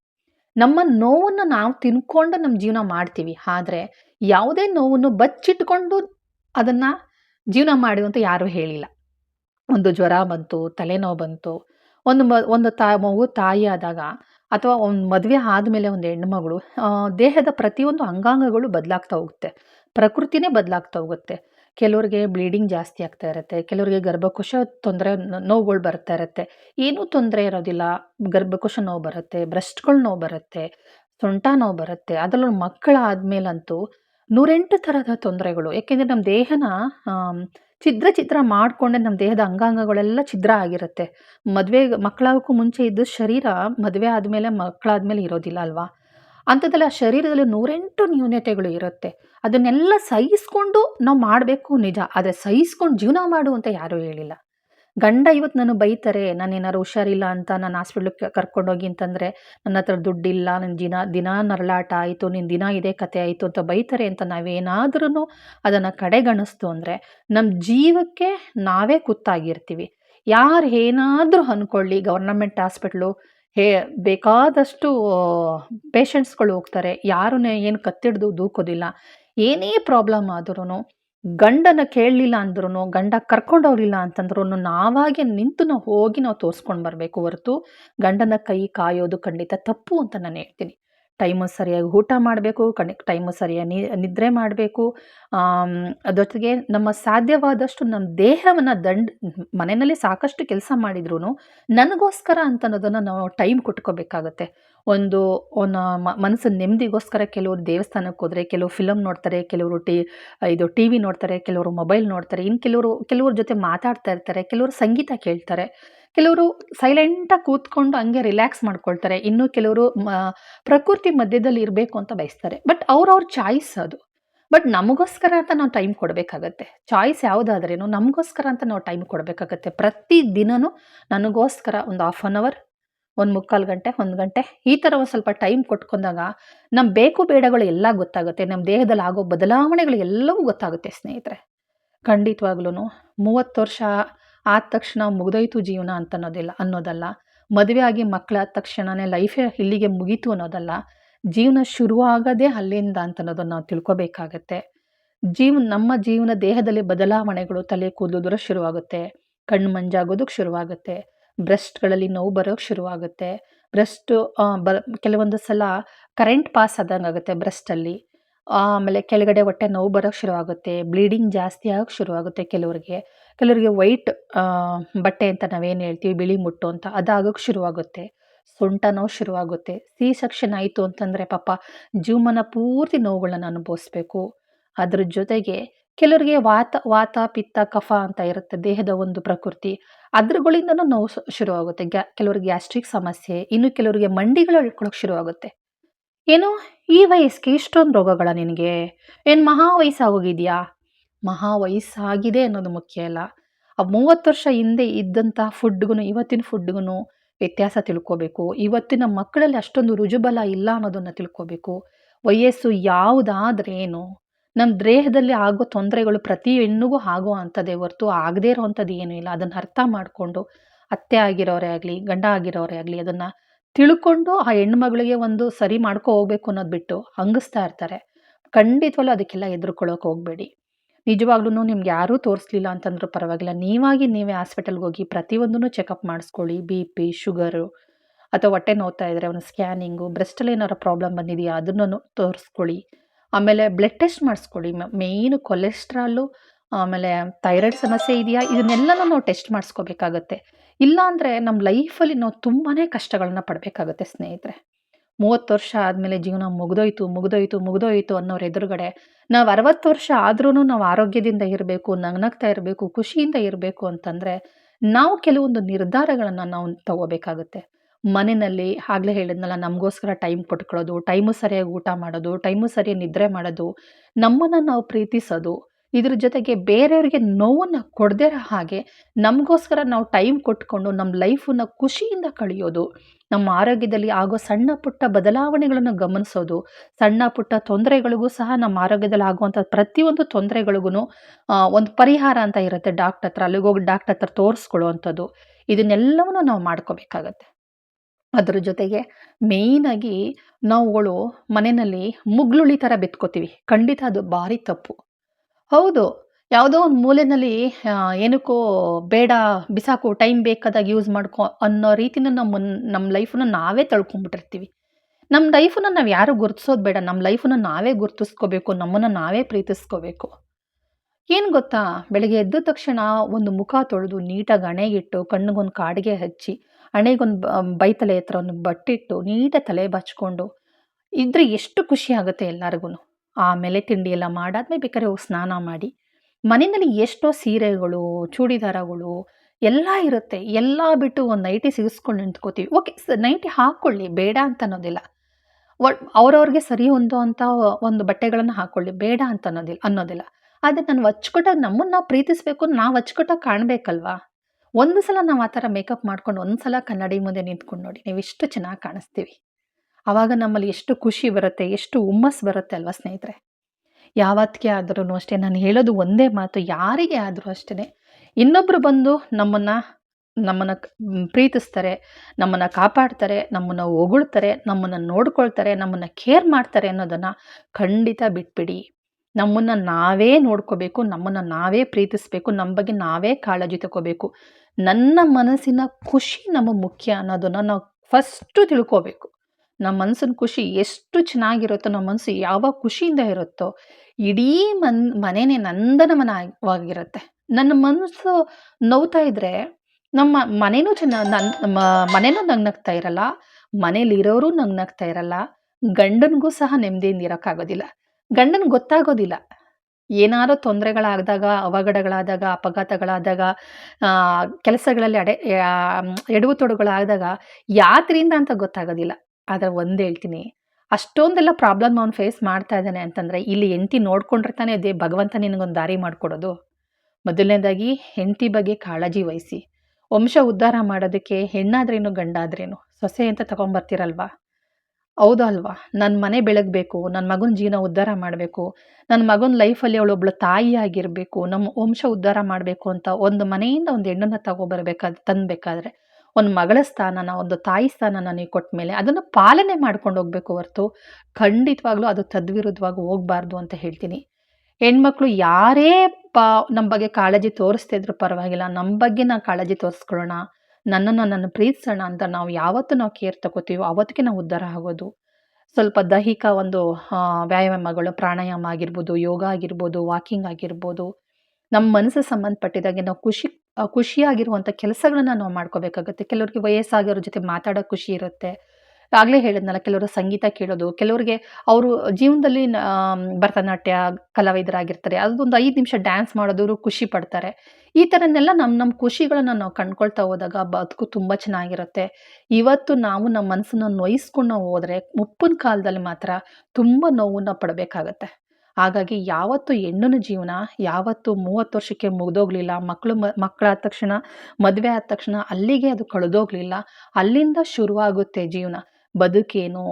ನಮ್ಮ ನೋವನ್ನು ನಾವು ತಿನ್ಕೊಂಡು ನಮ್ಮ ಜೀವನ ಮಾಡ್ತೀವಿ. ಆದರೆ ಯಾವುದೇ ನೋವನ್ನು ಬಚ್ಚಿಟ್ಕೊಂಡು ಅದನ್ನು ಜೀವನ ಮಾಡಿ ಅಂತ ಯಾರೂ ಹೇಳಿಲ್ಲ. ಒಂದು ಜ್ವರ ಬಂತು, ತಲೆನೋವು ಬಂತು, ಒಂದು ಮ, ಒಂದು ತಾ, ಮಗು ತಾಯಿ ಆದಾಗ ಅಥವಾ ಒಂದು ಮದುವೆ ಆದಮೇಲೆ ಒಂದು ಹೆಣ್ಣುಮಗಳು ದೇಹದ ಪ್ರತಿಯೊಂದು ಅಂಗಾಂಗಗಳು ಬದಲಾಗ್ತಾ ಹೋಗುತ್ತೆ. ಪ್ರಕೃತಿನೇ ಬದಲಾಗ್ತಾ ಹೋಗುತ್ತೆ. ಕೆಲವರಿಗೆ ಬ್ಲೀಡಿಂಗ್ ಜಾಸ್ತಿ ಆಗ್ತಾ ಇರುತ್ತೆ, ಕೆಲವರಿಗೆ ಗರ್ಭಕೋಶ ತೊಂದರೆ ನೋವುಗಳು ಬರ್ತಾ ಇರುತ್ತೆ. ಏನೂ ತೊಂದರೆ ಇರೋದಿಲ್ಲ. ಗರ್ಭಕೋಶ ನೋವು ಬರುತ್ತೆ ಬ್ರೆಸ್ಟ್ಗಳು ನೋವು ಬರುತ್ತೆ, ಸೊಂಟ ನೋವು ಬರುತ್ತೆ. ಅದರಲ್ಲೂ ಮಕ್ಕಳಾದ್ಮೇಲಂತೂ ನೂರೆಂಟು ಥರದ ತೊಂದರೆಗಳು. ಯಾಕೆಂದರೆ ನಮ್ಮ ದೇಹನ ಛಿದ್ರ ಚಿತ್ರ ಮಾಡಿಕೊಂಡೆ ನಮ್ಮ ದೇಹದ ಅಂಗಾಂಗಗಳೆಲ್ಲ ಛಿದ್ರ ಆಗಿರುತ್ತೆ. ಮದುವೆ ಮಕ್ಕಳಾಗೋಕ್ಕೂ ಮುಂಚೆ ಇದ್ದ ಶರೀರ ಮದುವೆ ಆದಮೇಲೆ ಮಕ್ಕಳಾದ್ಮೇಲೆ ಇರೋದಿಲ್ಲ ಅಲ್ವಾ? ಅಂಥದ್ದೆಲ್ಲ ಶರೀರದಲ್ಲಿ ನೂರೆಂಟು ನ್ಯೂನತೆಗಳು ಇರುತ್ತೆ. ಅದನ್ನೆಲ್ಲ ಸಹಿಸ್ಕೊಂಡು ನಾವು ಮಾಡಬೇಕು ನಿಜ. ಆದರೆ ಸಹಿಸ್ಕೊಂಡು ಜೀವನ ಮಾಡು ಅಂತ ಯಾರೂ ಹೇಳಿಲ್ಲ. ಗಂಡ ಇವತ್ತು ನಾನು ಬೈತಾರೆ, ನಾನು ಹುಷಾರಿಲ್ಲ ಅಂತ ನಾನು ಹಾಸ್ಪಿಟ್ಲಿಗೆ ಕರ್ಕೊಂಡೋಗಿ ಅಂತಂದರೆ ನನ್ನ ಹತ್ರ ದುಡ್ಡಿಲ್ಲ ನನ್ನ ದಿನ ದಿನ ನರಳಾಟ ಆಯಿತು ನಿನ್ನ ದಿನ ಇದೇ ಕತೆ ಆಯಿತು ಅಂತ ಬೈತಾರೆ ಅಂತ ನಾವೇನಾದ್ರೂ ಅದನ್ನು ಕಡೆಗಣಿಸ್ತು ಅಂದರೆ ನಮ್ಮ ಜೀವಕ್ಕೆ ನಾವೇ ಕುತ್ತಾಗಿರ್ತೀವಿ. ಯಾರು ಏನಾದರೂ ಅಂದ್ಕೊಳ್ಳಿ ಗೌರ್ನಮೆಂಟ್ ಹಾಸ್ಪಿಟ್ಲು, ಹೇ, ಬೇಕಾದಷ್ಟು ಪೇಷಂಟ್ಸ್ಗಳು ಹೋಗ್ತಾರೆ ಯಾರನ್ನೇ ಏನು ಕತ್ತಿಡ್ದು ದೂಕೋದಿಲ್ಲ, ಏನೇ ಪ್ರಾಬ್ಲಮ್ ಆದ್ರೂ ಗಂಡನ ಕೇಳಲಿಲ್ಲ ಅಂದ್ರೂ ಗಂಡ ಕರ್ಕೊಂಡೋಗ್ಲಿಲ್ಲ ಅಂತಂದ್ರೂ ನಾವಾಗೆ ನಿಂತು ನಾವು ಹೋಗಿ ನಾವು ತೋರಿಸ್ಕೊಂಡು ಬರಬೇಕು ಹೊರತು ಗಂಡನ ಕೈ ಕಾಯೋದು ಖಂಡಿತ ತಪ್ಪು ಅಂತ ನಾನು ಹೇಳ್ತೀನಿ. ಟೈಮು ಸರಿಯಾಗಿ ಊಟ ಮಾಡಬೇಕು ಕಣಿ ಟೈಮು ಸರಿಯಾಗಿ ನಿದ್ರೆ ಮಾಡಬೇಕು. ಜೊತೆಗೆ ನಮ್ಮ ಸಾಧ್ಯವಾದಷ್ಟು ನಮ್ಮ ದೇಹವನ್ನು ದಂಡ್, ಮನೆಯಲ್ಲಿ ಸಾಕಷ್ಟು ಕೆಲಸ ಮಾಡಿದ್ರೂ ನನಗೋಸ್ಕರ ಅಂತ ಅನ್ನೋದನ್ನು ನಾವು ಟೈಮ್ ಕೊಟ್ಕೋಬೇಕಾಗತ್ತೆ. ಒಂದು ಒನ್ನ ಮನಸ್ಸಿನ ನೆಮ್ಮದಿಗೋಸ್ಕರ ಕೆಲವರು ದೇವಸ್ಥಾನಕ್ಕೆ ಹೋದರೆ ಕೆಲವು ಫಿಲಮ್ ನೋಡ್ತಾರೆ, ಕೆಲವರು ಟಿ, ಇದು ಟಿ ವಿ ನೋಡ್ತಾರೆ, ಕೆಲವರು ಮೊಬೈಲ್ ನೋಡ್ತಾರೆ ಇನ್ನು ಕೆಲವರು, ಕೆಲವ್ರ ಜೊತೆ ಮಾತಾಡ್ತಾ ಇರ್ತಾರೆ, ಕೆಲವರು ಸಂಗೀತ ಕೇಳ್ತಾರೆ. ಕೆಲವರು ಸೈಲೆಂಟಾಗಿ ಕೂತ್ಕೊಂಡು ಹಂಗೆ ರಿಲ್ಯಾಕ್ಸ್ ಮಾಡ್ಕೊಳ್ತಾರೆ. ಇನ್ನು ಕೆಲವರು ಪ್ರಕೃತಿ ಮಧ್ಯದಲ್ಲಿ ಇರಬೇಕು ಅಂತ ಬಯಸ್ತಾರೆ. ಬಟ್ ಅವ್ರವ್ರ ಚಾಯ್ಸ್ ಅದು. ಬಟ್ ನಮಗೋಸ್ಕರ ಅಂತ ನಾವು ಟೈಮ್ ಕೊಡಬೇಕಾಗತ್ತೆ. ಚಾಯ್ಸ್ ಯಾವುದಾದ್ರೇನು ನಮಗೋಸ್ಕರ ಅಂತ ನಾವು ಟೈಮ್ ಕೊಡಬೇಕಾಗತ್ತೆ. ಪ್ರತಿ ದಿನವೂ ನನಗೋಸ್ಕರ ಒಂದು ಹಾಫ್ ಆನ್ ಅವರ್ ಒಂದು ಮುಕ್ಕಾಲು ಗಂಟೆ, ಒಂದು ಗಂಟೆ. ಈ ಥರ ಒಂದು ಸ್ವಲ್ಪ ಟೈಮ್ ಕೊಟ್ಕೊಂಡಾಗ ನಮ್ಮ ಬೇಕು ಬೇಡಗಳು ಎಲ್ಲ ಗೊತ್ತಾಗುತ್ತೆ. ನಮ್ಮ ದೇಹದಲ್ಲಿ ಆಗೋ ಬದಲಾವಣೆಗಳು ಎಲ್ಲವೂ ಗೊತ್ತಾಗುತ್ತೆ ಸ್ನೇಹಿತರೆ. ಖಂಡಿತವಾಗ್ಲೂ ಮೂವತ್ತು ವರ್ಷ ಆದ ತಕ್ಷಣ ಮುಗಿದೋಯ್ತು ಜೀವನ ಅಂತ ಅನ್ನೋದಿಲ್ಲ. ಅನ್ನೋದಲ್ಲ ಮದುವೆ ಆಗಿ ಮಕ್ಕಳಾದ ತಕ್ಷಣವೇ ಲೈಫೇ ಇಲ್ಲಿಗೆ ಮುಗೀತು ಅನ್ನೋದಲ್ಲ. ಜೀವನ ಶುರುವಾಗದೇ ಅಲ್ಲಿಂದ ಅಂತ ಅನ್ನೋದನ್ನು ನಾವು ತಿಳ್ಕೊಬೇಕಾಗತ್ತೆ. ಜೀವನ, ನಮ್ಮ ಜೀವನ ದೇಹದಲ್ಲಿ ಬದಲಾವಣೆಗಳು ತಲೆ ಕೂದಲು ಶುರುವಾಗುತ್ತೆ. ಕಣ್ಣು ಮಂಜಾಗೋದಕ್ಕೆ ಶುರುವಾಗುತ್ತೆ. ಬ್ರೆಸ್ಟ್ಗಳಲ್ಲಿ ನೋವು ಬರೋಕ್ಕೆ ಶುರುವಾಗುತ್ತೆ. ಬ್ರೆಸ್ಟು ಬ, ಕೆಲವೊಂದು ಸಲ ಕರೆಂಟ್ ಪಾಸ್ ಆದಂಗೆ ಆಗುತ್ತೆ ಬ್ರೆಸ್ಟಲ್ಲಿ. ಆಮೇಲೆ ಕೆಳಗಡೆ ಹೊಟ್ಟೆ ನೋವು ಬರೋಕ್ಕೆ ಶುರುವಾಗುತ್ತೆ, ಬ್ಲೀಡಿಂಗ್ ಜಾಸ್ತಿ ಆಗೋಕ್ಕೆ ಶುರುವಾಗುತ್ತೆ ಕೆಲವರಿಗೆ. ಕೆಲವರಿಗೆ ವೈಟ್ ಬಟ್ಟೆ ಅಂತ ನಾವೇನು ಹೇಳ್ತೀವಿ, ಬಿಳಿ ಮುಟ್ಟು ಅಂತ ಅದಾಗೋಕ್ಕೆ ಶುರುವಾಗುತ್ತೆ. ಸೊಂಟ ನೋವು ಶುರುವಾಗುತ್ತೆ. ಸಿ ಸೆಕ್ಷನ್ ಆಯಿತು ಅಂತಂದರೆ ಪಾಪ ಜೀವಮಾನ ಪೂರ್ತಿ ನೋವುಗಳನ್ನ ಅನುಭವಿಸ್ಬೇಕು. ಅದ್ರ ಜೊತೆಗೆ ಕೆಲವರಿಗೆ ವಾತ ವಾತ, ಪಿತ್ತ, ಕಫ ಅಂತ ಇರುತ್ತೆ ದೇಹದ ಒಂದು ಪ್ರಕೃತಿ. ಅದ್ರಗಳಿಂದನೂ ನೋವು ಶುರುವಾಗುತ್ತೆ. ಗ್ಯಾ, ಕೆಲವರಿಗೆ ಗ್ಯಾಸ್ಟ್ರಿಕ್ ಸಮಸ್ಯೆ, ಇನ್ನು ಕೆಲವರಿಗೆ ಮಂಡಿಗಳು ಇಟ್ಕೊಳ್ಳೋಕೆ ಶುರುವಾಗುತ್ತೆ. ಏನು ಈ ವಯಸ್ಸಿಗೆ ಇಷ್ಟೊಂದು ರೋಗಗಳ ನಿನಗೆ. ಏನು ಮಹಾ ವಯಸ್ಸಾಗೋಗಿದೆಯಾ? ಮಹಾ ವಯಸ್ಸಾಗಿದೆ ಅನ್ನೋದು ಮುಖ್ಯ ಅಲ್ಲ. ಆ ಮೂವತ್ತು ವರ್ಷ ಹಿಂದೆ ಇದ್ದಂಥ ಫುಡ್ಗೂ ಇವತ್ತಿನ ಫುಡ್ಗೂ ವ್ಯತ್ಯಾಸ ತಿಳ್ಕೋಬೇಕು. ಇವತ್ತಿನ ಮಕ್ಕಳಲ್ಲಿ ಅಷ್ಟೊಂದು ರುಜುಬಲ ಇಲ್ಲ ಅನ್ನೋದನ್ನು ತಿಳ್ಕೋಬೇಕು. ವಯಸ್ಸು ಯಾವುದಾದ್ರೇನು? ನಮ್ಮ ದೇಹದಲ್ಲಿ ಆಗೋ ತೊಂದರೆಗಳು ಪ್ರತಿ ಹೆಣ್ಣಿಗೂ ಆಗೋ ಅಂಥದ್ದೇ ಹೊರ್ತು ಆಗದೇ ಇರೋವಂಥದ್ದು ಏನೂ ಇಲ್ಲ. ಅದನ್ನು ಅರ್ಥ ಮಾಡಿಕೊಂಡು ಅತ್ತೆ ಆಗಿರೋರೇ ಆಗಲಿ, ಗಂಡ ಆಗಿರೋರೇ ಆಗಲಿ ಅದನ್ನು ತಿಳ್ಕೊಂಡು ಆ ಹೆಣ್ಮಗಳಿಗೆ ಒಂದು ಸರಿ ಮಾಡ್ಕೊ ಹೋಗ್ಬೇಕು ಅನ್ನೋದು ಬಿಟ್ಟು ಹಂಗಿಸ್ತಾ ಇರ್ತಾರೆ. ಖಂಡಿತವಲ್ಲೂ ಅದಕ್ಕೆಲ್ಲ ಎದುರ್ಕೊಳ್ಳೋಕೆ ಹೋಗಬೇಡಿ. ನಿಜವಾಗ್ಲೂ ನಿಮ್ಗೆ ಯಾರೂ ತೋರಿಸ್ಲಿಲ್ಲ ಅಂತಂದ್ರೂ ಪರವಾಗಿಲ್ಲ. ನೀವಾಗಿ ನೀವೇ ಹಾಸ್ಪಿಟಲ್ಗೆ ಹೋಗಿ ಪ್ರತಿಯೊಂದನ್ನು ಚೆಕಪ್ ಮಾಡಿಸ್ಕೊಳ್ಳಿ. ಬಿ ಪಿ, ಶುಗರು ಅಥವಾ ಹೊಟ್ಟೆ ನೋವ್ತಾ ಇದ್ದರೆ ಅವನು ಸ್ಕ್ಯಾನಿಂಗು, ಬ್ರೆಸ್ಟಲ್ಲಿ ಏನಾರು ಪ್ರಾಬ್ಲಮ್ ಬಂದಿದೆಯಾ ಅದನ್ನು ತೋರಿಸ್ಕೊಳ್ಳಿ. ಆಮೇಲೆ ಬ್ಲಡ್ ಟೆಸ್ಟ್ ಮಾಡಿಸ್ಕೊಳ್ಳಿ. ಮೇಯ್ನ್ ಕೊಲೆಸ್ಟ್ರಾಲು ಆಮೇಲೆ ಥೈರಾಯ್ಡ್ ಸಮಸ್ಯೆ ಇದೆಯಾ? ಇದನ್ನೆಲ್ಲನೂ ನಾವು ಟೆಸ್ಟ್ ಮಾಡಿಸ್ಕೋಬೇಕಾಗತ್ತೆ. ಇಲ್ಲಾಂದರೆ ನಮ್ಮ ಲೈಫಲ್ಲಿ ನಾವು ತುಂಬಾ ಕಷ್ಟಗಳನ್ನ ಪಡಬೇಕಾಗತ್ತೆ ಸ್ನೇಹಿತರೆ. ಮೂವತ್ತು ವರ್ಷ ಆದಮೇಲೆ ಜೀವನ ಮುಗ್ದೋಯ್ತು, ಮುಗಿದೋಯ್ತು ಮುಗಿದೋಯ್ತು ಅನ್ನೋರು ಎದುರುಗಡೆ ನಾವು ಅರವತ್ತು ವರ್ಷ ಆದ್ರೂ ನಾವು ಆರೋಗ್ಯದಿಂದ ಇರಬೇಕು, ನಗ್ನಗ್ತಾ ಇರಬೇಕು, ಖುಷಿಯಿಂದ ಇರಬೇಕು ಅಂತಂದರೆ ನಾವು ಕೆಲವೊಂದು ನಿರ್ಧಾರಗಳನ್ನು ನಾವು ತಗೋಬೇಕಾಗುತ್ತೆ. ಮನೆಯಲ್ಲಿ ಆಗ್ಲೇ ಹೇಳಿದ್ನಲ್ಲ, ನಮಗೋಸ್ಕರ ಟೈಮ್ ಕೊಟ್ಕೊಳ್ಳೋದು, ಟೈಮು ಸರಿಯಾಗಿ ಊಟ ಮಾಡೋದು, ಟೈಮು ಸರಿಯಾಗಿ ನಿದ್ರೆ ಮಾಡೋದು, ನಮ್ಮನ್ನು ನಾವು ಪ್ರೀತಿಸೋದು, ಇದ್ರ ಜೊತೆಗೆ ಬೇರೆಯವ್ರಿಗೆ ನೋವನ್ನು ಕೊಡದಿರೋ ಹಾಗೆ ನಮಗೋಸ್ಕರ ನಾವು ಟೈಮ್ ಕೊಟ್ಕೊಂಡು ನಮ್ಮ ಲೈಫನ್ನು ಖುಷಿಯಿಂದ ಕಳೆಯೋದು, ನಮ್ಮ ಆರೋಗ್ಯದಲ್ಲಿ ಆಗೋ ಸಣ್ಣ ಪುಟ್ಟ ಬದಲಾವಣೆಗಳನ್ನು ಗಮನಿಸೋದು, ಸಣ್ಣ ಪುಟ್ಟ ತೊಂದರೆಗಳಿಗೂ ಸಹ ನಮ್ಮ ಆರೋಗ್ಯದಲ್ಲಿ ಆಗುವಂಥ ಪ್ರತಿಯೊಂದು ತೊಂದರೆಗಳಿಗೂ ಒಂದು ಪರಿಹಾರ ಅಂತ ಇರುತ್ತೆ ಡಾಕ್ಟರ್ ಹತ್ರ, ಅಲ್ಲಿಗೆ ಹೋಗಿ ಡಾಕ್ಟರ್ ಹತ್ರ ತೋರಿಸ್ಕೊಳ್ಳುವಂಥದ್ದು. ಇದನ್ನೆಲ್ಲವನ್ನೂ ನಾವು ಮಾಡ್ಕೋಬೇಕಾಗತ್ತೆ. ಅದ್ರ ಜೊತೆಗೆ ಮೇಯ್ನಾಗಿ ನಾವುಗಳು ಮನೆಯಲ್ಲಿ ಮುಗ್ಳುಳಿ ಥರ ಬೆತ್ಕೋತೀವಿ. ಖಂಡಿತ ಅದು ಭಾರಿ ತಪ್ಪು. ಹೌದು, ಯಾವುದೋ ಒಂದು ಮೂಲೆಯಲ್ಲಿ ಏನಕ್ಕೋ ಬೇಡ, ಬಿಸಾಕು, ಟೈಮ್ ಬೇಕಾದಾಗ ಯೂಸ್ ಮಾಡ್ಕೊ ಅನ್ನೋ ರೀತಿನ ನಮ್ಮ ನಮ್ಮ ಲೈಫನ್ನು ನಾವೇ ತಳ್ಕೊಂಡ್ಬಿಟ್ಟಿರ್ತೀವಿ ನಮ್ಮ ಲೈಫನ್ನ ನಾವು ಯಾರು ಗುರುತಿಸೋದು ಬೇಡ. ನಮ್ಮ ಲೈಫನ್ನು ನಾವೇ ಗುರುತಿಸ್ಕೋಬೇಕು, ನಮ್ಮನ್ನು ನಾವೇ ಪ್ರೀತಿಸ್ಕೋಬೇಕು. ಏನು ಗೊತ್ತಾ? ಬೆಳಗ್ಗೆ ಎದ್ದ ತಕ್ಷಣ ಒಂದು ಮುಖ ತೊಳೆದು ನೀಟಾಗಿ ಹಣೆಗಿಟ್ಟು ಕಣ್ಣಿಗೊಂದು ಕಾಡಿಗೆ ಹಚ್ಚಿ ಹಣೆಗೊಂದು ಬೈತಲೆ ಹತ್ರ ಒಂದು ಬಟ್ಟಿಟ್ಟು ನೀಟಾಗಿ ತಲೆ ಬಚ್ಕೊಂಡು ಇದ್ರೆ ಎಷ್ಟು ಖುಷಿ ಆಗುತ್ತೆ ಎಲ್ಲರಿಗೂ ಆಮೇಲೆ ತಿಂಡಿ ಎಲ್ಲ ಮಾಡಾದ್ಮೇಲೆ ಬೇಕಾದ್ರೆ ಹೋಗಿ ಸ್ನಾನ ಮಾಡಿ. ಮನೆಯಲ್ಲಿ ಎಷ್ಟೋ ಸೀರೆಗಳು, ಚೂಡಿದಾರಗಳು ಎಲ್ಲ ಇರುತ್ತೆ. ಎಲ್ಲ ಬಿಟ್ಟು ಒಂದು ನೈಟಿ ಸಿಗಿಸ್ಕೊಂಡು ನಿಂತ್ಕೋತೀವಿ. ಓಕೆ ನೈಟಿ ಹಾಕ್ಕೊಳ್ಳಿ ಬೇಡ ಅಂತ ಅನ್ನೋದಿಲ್ಲ. ಒಟ್, ಅವ್ರವ್ರಿಗೆ ಸರಿ ಹೊಂದುವಂಥ ಒಂದು ಬಟ್ಟೆಗಳನ್ನು ಹಾಕ್ಕೊಳ್ಳಿ ಬೇಡ ಅಂತ ಅನ್ನೋದಿಲ್ಲ ಅನ್ನೋದಿಲ್ಲ. ಆದರೆ ನಾನು ಅಚ್ಚುಕಟ್ಟಾಗಿ ನಮ್ಮನ್ನು ಪ್ರೀತಿಸಬೇಕು ನಾವು ಅಚ್ಚುಕಟ್ಟಾಗಿ ಕಾಣಬೇಕಲ್ವಾ? ಒಂದು ಸಲ ನಾವು ಆ ಥರ ಮೇಕಪ್ ಮಾಡ್ಕೊಂಡು ಒಂದು ಸಲ ಕನ್ನಡಿ ಮುಂದೆ ನಿಂತ್ಕೊಂಡು ನೋಡಿ, ನೀವು ಎಷ್ಟು ಚೆನ್ನಾಗಿ ಕಾಣಿಸ್ತೀವಿ. ಆವಾಗ ನಮ್ಮಲ್ಲಿ ಎಷ್ಟು ಖುಷಿ ಬರುತ್ತೆ, ಎಷ್ಟು ಹುಮ್ಮಸ್ ಬರುತ್ತೆ ಅಲ್ವಾ ಸ್ನೇಹಿತರೆ? ಯಾವತ್ತಿಗೆ ಆದ್ರೂ ಅಷ್ಟೇ, ನಾನು ಹೇಳೋದು ಒಂದೇ ಮಾತು, ಯಾರಿಗೆ ಆದರೂ ಅಷ್ಟೇ ಇನ್ನೊಬ್ಬರು ಬಂದು ನಮ್ಮನ್ನು ನಮ್ಮನ್ನು ಪ್ರೀತಿಸ್ತಾರೆ, ನಮ್ಮನ್ನು ಕಾಪಾಡ್ತಾರೆ, ನಮ್ಮನ್ನು ಹೊಗಳ್ತಾರೆ, ನಮ್ಮನ್ನು ನೋಡ್ಕೊಳ್ತಾರೆ, ನಮ್ಮನ್ನು ಕೇರ್ ಮಾಡ್ತಾರೆ ಅನ್ನೋದನ್ನು ಖಂಡಿತ ಬಿಟ್ಬಿಡಿ. ನಮ್ಮನ್ನು ನಾವೇ ನೋಡ್ಕೋಬೇಕು, ನಮ್ಮನ್ನು ನಾವೇ ಪ್ರೀತಿಸಬೇಕು, ನಮ್ಮ ಬಗ್ಗೆ ನಾವೇ ಕಾಳಜಿ ತಗೋಬೇಕು. ನನ್ನ ಮನಸ್ಸಿನ ಖುಷಿ ನಮಗೆ ಮುಖ್ಯ ಅನ್ನೋದನ್ನು ನಾವು ಫಸ್ಟು ತಿಳ್ಕೋಬೇಕು. ನಮ್ಮ ಮನಸ್ಸಿನ ಖುಷಿ ಎಷ್ಟು ಚೆನ್ನಾಗಿರುತ್ತೋ, ನಮ್ಮ ಮನಸ್ಸು ಯಾವ ಖುಷಿಯಿಂದ ಇರುತ್ತೋ, ಇಡೀ ಮನ್ ಮನೆಯೇ ನಂದನಮನವಾಗಿರುತ್ತೆ ನನ್ನ ಮನಸ್ಸು ನೋವ್ತಾ ಇದ್ದರೆ ನಮ್ಮ ಮನೆಯೂ ಚೆನ್ನ ನಮ್ಮ ಇರಲ್ಲ ಮನೇಲಿ ಇರಲ್ಲ ನಂಗೆ ನಗ್ತಾ ಇರಲ್ಲ, ಗಂಡನಿಗೂ ಸಹ ನೆಮ್ಮದಿಯಿಂದ ಇರೋಕ್ಕಾಗೋದಿಲ್ಲ. ಗಂಡನಿಗೆ ಗೊತ್ತಾಗೋದಿಲ್ಲ. ಏನಾದರೂ ತೊಂದರೆಗಳಾದಾಗ ಅವಘಡಗಳಾದಾಗ, ಅಪಘಾತಗಳಾದಾಗ ಕೆಲಸಗಳಲ್ಲಿ ಅಡೆ ಎಡವು ತೊಡುಗಳಾದಾಗ ಯಾತ್ರಿಂದ ಅಂತ ಗೊತ್ತಾಗೋದಿಲ್ಲ. ಆದರೆ ಒಂದು ಹೇಳ್ತೀನಿ, ಅಷ್ಟೊಂದೆಲ್ಲ ಪ್ರಾಬ್ಲಮ್ ಅವ್ನು ಫೇಸ್ ಮಾಡ್ತಾ ಇದ್ದಾನೆ ಅಂತಂದರೆ ಇಲ್ಲಿ ಹೆಂಡತಿ ನೋಡ್ಕೊಂಡಿರ್ತಾನೆ ಇದೆ ಭಗವಂತ ನಿನಗೊಂದು ದಾರಿ ಮಾಡಿಕೊಡೋದು. ಮೊದಲನೇದಾಗಿ ಹೆಂಡತಿ ಬಗ್ಗೆ ಕಾಳಜಿ ವಹಿಸಿ. ವಂಶ ಉದ್ಧಾರ ಮಾಡೋದಕ್ಕೆ ಹೆಣ್ಣಾದ್ರೇನು ಗಂಡಾದ್ರೇನು? ಸೊಸೆ ಅಂತ ತಗೊಂಬರ್ತೀರಲ್ವಾ? ಹೌದಾ ಅಲ್ವಾ ನನ್ನ ಮನೆ ಬೆಳಗಬೇಕು ನನ್ನ ಮಗನ ಜೀವನ ಉದ್ಧಾರ ಮಾಡಬೇಕು ನನ್ನ ಮಗನ ಲೈಫಲ್ಲಿ ಅವಳೊಬ್ಳು ತಾಯಿ ಆಗಿರಬೇಕು ನಮ್ಮ ವಂಶ ಉದ್ಧಾರ ಮಾಡಬೇಕು ಅಂತ ಒಂದು ಮನೆಯಿಂದ ಒಂದು ಹೆಣ್ಣನ್ನು ತಗೊಬರ್ಬೇಕಾದ ತಂದಬೇಕಾದ್ರೆ ಒಂದು ಮಗಳ ಸ್ಥಾನನ, ಒಂದು ತಾಯಿ ಸ್ಥಾನನ ನೀವು ಕೊಟ್ಟ ಮೇಲೆ ಅದನ್ನು ಪಾಲನೆ ಮಾಡ್ಕೊಂಡು ಹೋಗ್ಬೇಕು ಹೊರತು ಖಂಡಿತವಾಗ್ಲೂ ಅದು ತದ್ವಿರುದ್ಧವಾಗಿ ಹೋಗಬಾರ್ದು ಅಂತ ಹೇಳ್ತೀನಿ. ಹೆಣ್ಮಕ್ಳು ಯಾರೇ ಪಾ ನಮ್ಮ ಬಗ್ಗೆ ಕಾಳಜಿ ತೋರಿಸ್ತಿದ್ರು ಪರವಾಗಿಲ್ಲ ನಮ್ಮ ಬಗ್ಗೆ ನಾವು ಕಾಳಜಿ ತೋರಿಸ್ಕೊಳ್ಳೋಣ ನನ್ನನ್ನು ನನ್ನ ಪ್ರೀತಿಸೋಣ ಅಂತ ನಾವು ಯಾವತ್ತು ನಾವು ಕೇರ್ ತಗೋತೀವೋ ಅವತ್ತಿಗೆ ನಾವು ಉದ್ಧಾರ ಆಗೋದು. ಸ್ವಲ್ಪ ದೈಹಿಕ ಒಂದು ವ್ಯಾಯಾಮಗಳು, ಪ್ರಾಣಾಯಾಮ ಆಗಿರ್ಬೋದು, ಯೋಗ ಆಗಿರ್ಬೋದು, ವಾಕಿಂಗ್ ಆಗಿರ್ಬೋದು, ನಮ್ಮ ಮನಸ್ಸು ಸಂಬಂಧಪಟ್ಟಿದಾಗೆ ನಾವು ಖುಷಿ, ಖುಷಿಯಾಗಿರುವಂಥ ಕೆಲಸಗಳನ್ನ ನಾವು ಮಾಡ್ಕೋಬೇಕಾಗುತ್ತೆ. ಕೆಲವ್ರಿಗೆ ವಯಸ್ಸಾಗಿರೋ ಜೊತೆ ಮಾತಾಡೋ ಖುಷಿ ಇರುತ್ತೆ. ಆಗಲೇ ಹೇಳಿದ್ನಲ್ಲ ಕೆಲವರು ಸಂಗೀತ ಕೇಳೋದು, ಕೆಲವರಿಗೆ ಅವರು ಜೀವನದಲ್ಲಿ ಭರತನಾಟ್ಯ ಕಲಾವಿದರಾಗಿರ್ತಾರೆ, ಅದೊಂದು ಐದು ನಿಮಿಷ ಡ್ಯಾನ್ಸ್ ಮಾಡೋದವರು ಖುಷಿ ಪಡ್ತಾರೆ. ಈ ಥರನೆಲ್ಲ ನಮ್ಮ ನಮ್ಮ ಖುಷಿಗಳನ್ನು ನಾವು ಕಂಡ್ಕೊಳ್ತಾ ಹೋದಾಗ ಬದುಕು ತುಂಬ ಚೆನ್ನಾಗಿರುತ್ತೆ. ಇವತ್ತು ನಾವು ನಮ್ಮ ಮನಸ್ಸನ್ನು ನೋಯಿಸ್ಕೊಂಡು ಹೋದರೆ ಮುಪ್ಪಿನ ಕಾಲದಲ್ಲಿ ಮಾತ್ರ ತುಂಬ ನೋವನ್ನು ಪಡಬೇಕಾಗತ್ತೆ. ಹಾಗಾಗಿ ಯಾವತ್ತು ಹೆಣ್ಣಿನ ಜೀವನ, ಯಾವತ್ತು ಮೂವತ್ತು ವರ್ಷಕ್ಕೆ ಮುಗಿದೋಗ್ಲಿಲ್ಲ ಮಕ್ಕಳು ಮ ಮಕ್ಕಳಾದ ತಕ್ಷಣ, ಮದುವೆ ಆದ ತಕ್ಷಣ ಅಲ್ಲಿಗೆ ಅದು ಕಳೆದೋಗ್ಲಿಲ್ಲ. ಅಲ್ಲಿಂದ ಶುರುವಾಗುತ್ತೆ ಜೀವನ. ಬದುಕೇನು,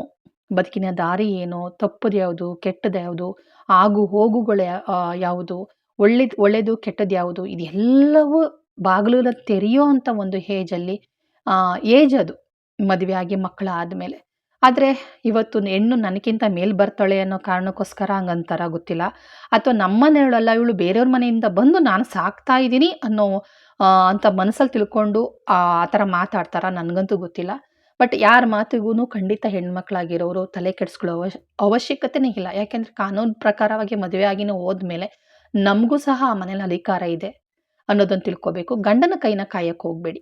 ಬದುಕಿನ ದಾರಿ ಏನು, ತಪ್ಪದು ಯಾವುದು, ಕೆಟ್ಟದ್ದು ಯಾವುದು, ಆಗು ಹೋಗುಗಳು ಯಾವುದು, ಒಳ್ಳೆದು, ಒಳ್ಳೇದು ಕೆಟ್ಟದ್ದು ಯಾವುದು, ಇದೆಲ್ಲವೂ ಬಾಗಿಲು ತೆರೆಯೋ ಅಂಥ ಒಂದು ಏಜಲ್ಲಿ ಏಜ್ ಅದು. ಮದುವೆ ಆಗಿ ಮಕ್ಕಳಾದಮೇಲೆ ಆದರೆ ಇವತ್ತು ಹೆಣ್ಣು ನನಗಿಂತ ಮೇಲ್ ಬರ್ತಾಳೆ ಅನ್ನೋ ಕಾರಣಕ್ಕೋಸ್ಕರ ಹಂಗಂತಾರ ಗೊತ್ತಿಲ್ಲ. ಅಥವಾ ನಮ್ಮ ಮನೆಯವಳಲ್ಲ ಇವಳು ಬೇರೆಯವ್ರ ಮನೆಯಿಂದ ಬಂದು ನಾನು ಸಾಕ್ತಾ ಇದ್ದೀನಿ ಅನ್ನೋ ಅಂತ ಮನಸ್ಸಲ್ಲಿ ತಿಳ್ಕೊಂಡು ಆ ಥರ ಮಾತಾಡ್ತಾರ ನನಗಂತೂ ಗೊತ್ತಿಲ್ಲ. ಬಟ್ ಯಾರ ಮಾತಿಗೂ ಖಂಡಿತ ಹೆಣ್ಮಕ್ಳಾಗಿರೋರು ತಲೆ ಕೆಡಿಸ್ಕೊಳ್ಳೋ ಅವಶ್ಯ ಅವಶ್ಯಕತೆನೇ ಇಲ್ಲ. ಯಾಕೆಂದ್ರೆ ಕಾನೂನು ಪ್ರಕಾರವಾಗಿ ಮದುವೆ ಆಗಿನೂ ಹೋದ್ಮೇಲೆ ನಮಗೂ ಸಹ ಆ ಮನೇಲಿ ಅಧಿಕಾರ ಇದೆ ಅನ್ನೋದನ್ನು ತಿಳ್ಕೊಬೇಕು. ಗಂಡನ ಕೈನ ಕಾಯಕ್ಕೆ ಹೋಗಬೇಡಿ.